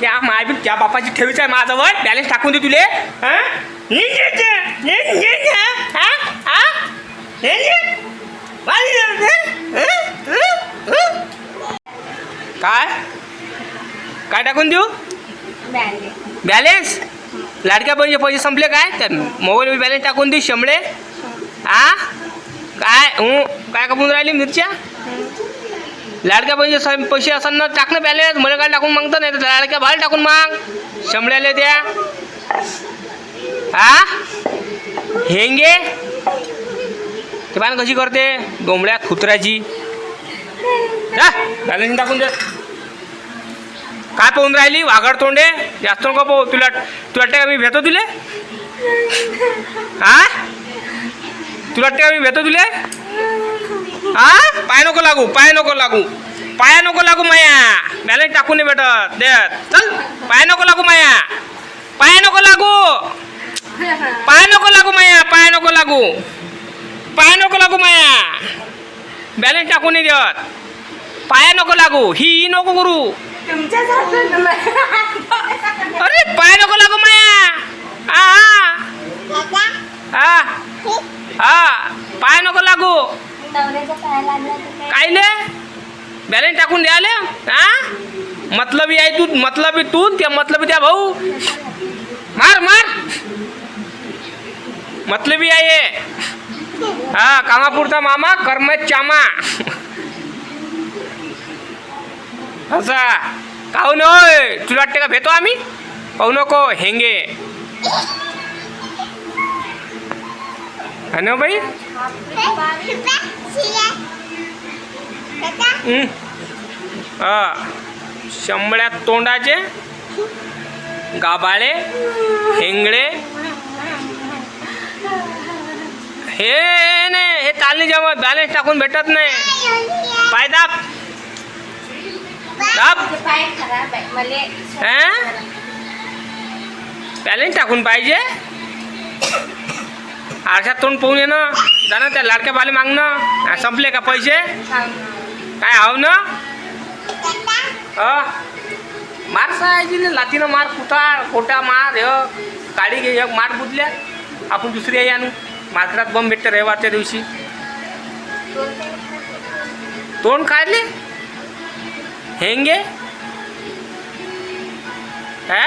त्या माय बी त्या बापाची ठेवीच आहे माझ्यावर बॅलन्स टाकून दे तुले. हा? हा? वाली जाऊ दे. हं? हं? हं? काय काय टाकून देऊ? बॅलेन्स लाडक्या बहिणीचे पैसे संपले काय? तर मोबाईल बॅलेन्स टाकून देऊ शंभळे आ काय? हू? काय कापून राहिली मिरच्या? लाडक्या बहिणीचे पैसे असताना टाकणं बॅलेन्स मला काय टाकून मागतं नाही? तर लाडक्या भाल टाकून माग. शंभळ्याले त्या आ? हेंगे? ते पान कशी करते? डोंबळ्या कुत्र्याची जा बॅलेन्स टाकून दे. काय पाहून राहिली? वाघड तोंडे? जास्त नको पाहू. तुला तुला वाटतं का मी भेटतो तुले? हा तुला वाटतं का मी भेटतो तुले? हा पाय नको लागू पाय नको लागू पाय नको लागू माया बॅलन्स टाकून नाही भेटत दे चल पाय नको लागू माया पाय नको लागू पाय नको लागू माया पाय नको लागू पाय नको लागू माया बॅलन्स टाकून नाही देत पाया नको लागू ही ही नको करू अरे पाय नको लागू माया हा हा हा पाय नको लागू कायले बॅलन्स टाकून द्याले हा? मतलबी आहे तू मतलबी तू त्या मतलबी त्या भाऊ. मार मार. मतलबी आहे. हा कामापुरता मामा कर्मच चामा. असा. काहून होय? तुला वाटते का भेतो आम्ही? पाहू नको हेंगे. हा ना भाई हं. हा तोंडाचे गाबाळे हेंगडे. हे नाही हे चालणी जेव्हा बॅलन्स टाकून भेटत नाही. पाय दाब. दाब. हा? बॅलन्स टाकून पाहिजे? आरशात तोंड पाहून येणं जाणं त्या लाडक्या बाले मागणं संपले का पैसे? काय हाव ना मार सायची लातीनं मार कुठा खोटा मार ह काळी घे मार बुजल्या आपण दुसरी आई आणू. मार्केटात बम भेटते रविवारच्या दिवशी. तोंड काढले? हेंगे? हा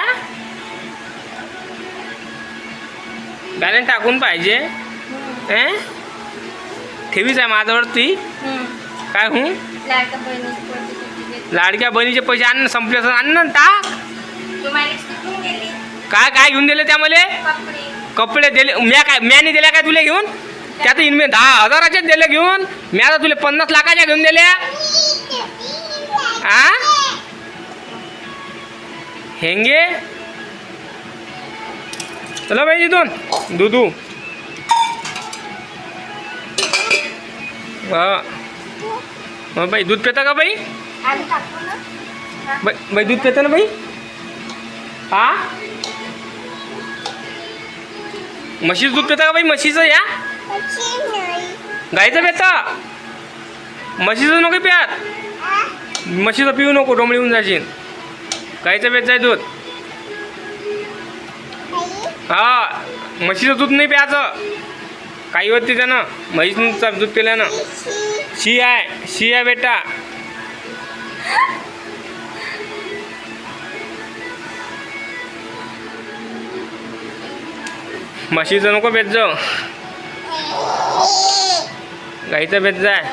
बॅलन्स टाकून पाहिजे? ठेवीच आहे माझ्यावर ती काय हूं? लाडक्या बहिणीचे पैसे आण संपले असं आण ना टाक. काय काय घेऊन दिले त्या मला कपडे दिले म्या काय म्याने दिल्या काय तुला घेऊन? त्यात इनमे दहा हजाराचे दिले घेऊन. म्या आता तुला पन्नास लाखाच्या घेऊन दिल्या. आ? हेंगे? चला बाई दोन दुधू हा. बाई दूध पिता का बाई? बाई बाई दूध पिता ना बाई? हा? म्हशीचं दूध पिता का बाई? म्हशीचं या? गाईचं पिता? म्हशीचं नको प्यात. म्हशीचं पिऊ नको डोंबळी होऊन जाशील. गाईचं पेत जाय दूध. हा म्हशीचं दूध नाही प्यायचं. काही होती त्यानं. म्हशीचं दूध पिल्यानं. शी आहे शी आहे बेटा. म्हशीचं नको पेत जाऊ. गाईचं पेत जाय.